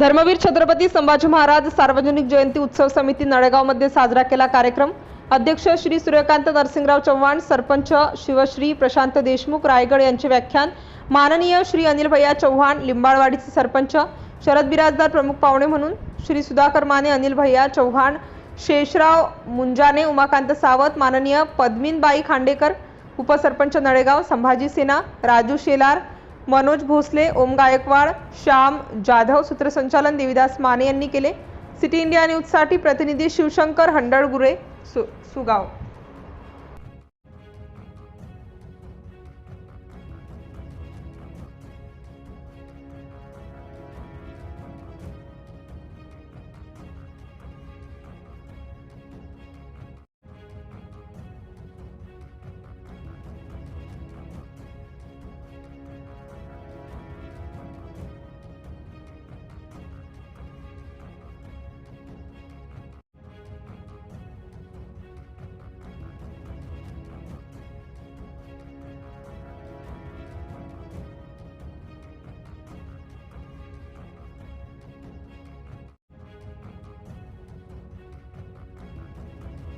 धर्मवीर छत्रपती संभाजी महाराज सार्वजनिक जयंती उत्सव समिती नळेगावमध्ये साजरा केला कार्यक्रम. अध्यक्ष श्री सूर्यकांत नरसिंगराव चव्हाण सरपंच शिवश्री प्रशांत देशमुख रायगड यांचे व्याख्यान. माननीय श्री अनिल भैया चव्हाण लिंबाळवाडीचे सरपंच शरद बिराजदार प्रमुख पाहुणे म्हणून श्री सुधाकर माने अनिल भैया चव्हाण शेषराव मुंजाने उमाकांत सावत माननीय पद्मीनबाई खांडेकर उपसरपंच नळेगाव संभाजी सेना राजू शेलार मनोज भोसले ओम गायकवाड श्याम जाधव सूत्रसंचालन देविदास माने यांनी केले. सिटी इंडिया न्यूजसाठी प्रतिनिधी शिवशंकर हंडळगुरे सु सुगाव.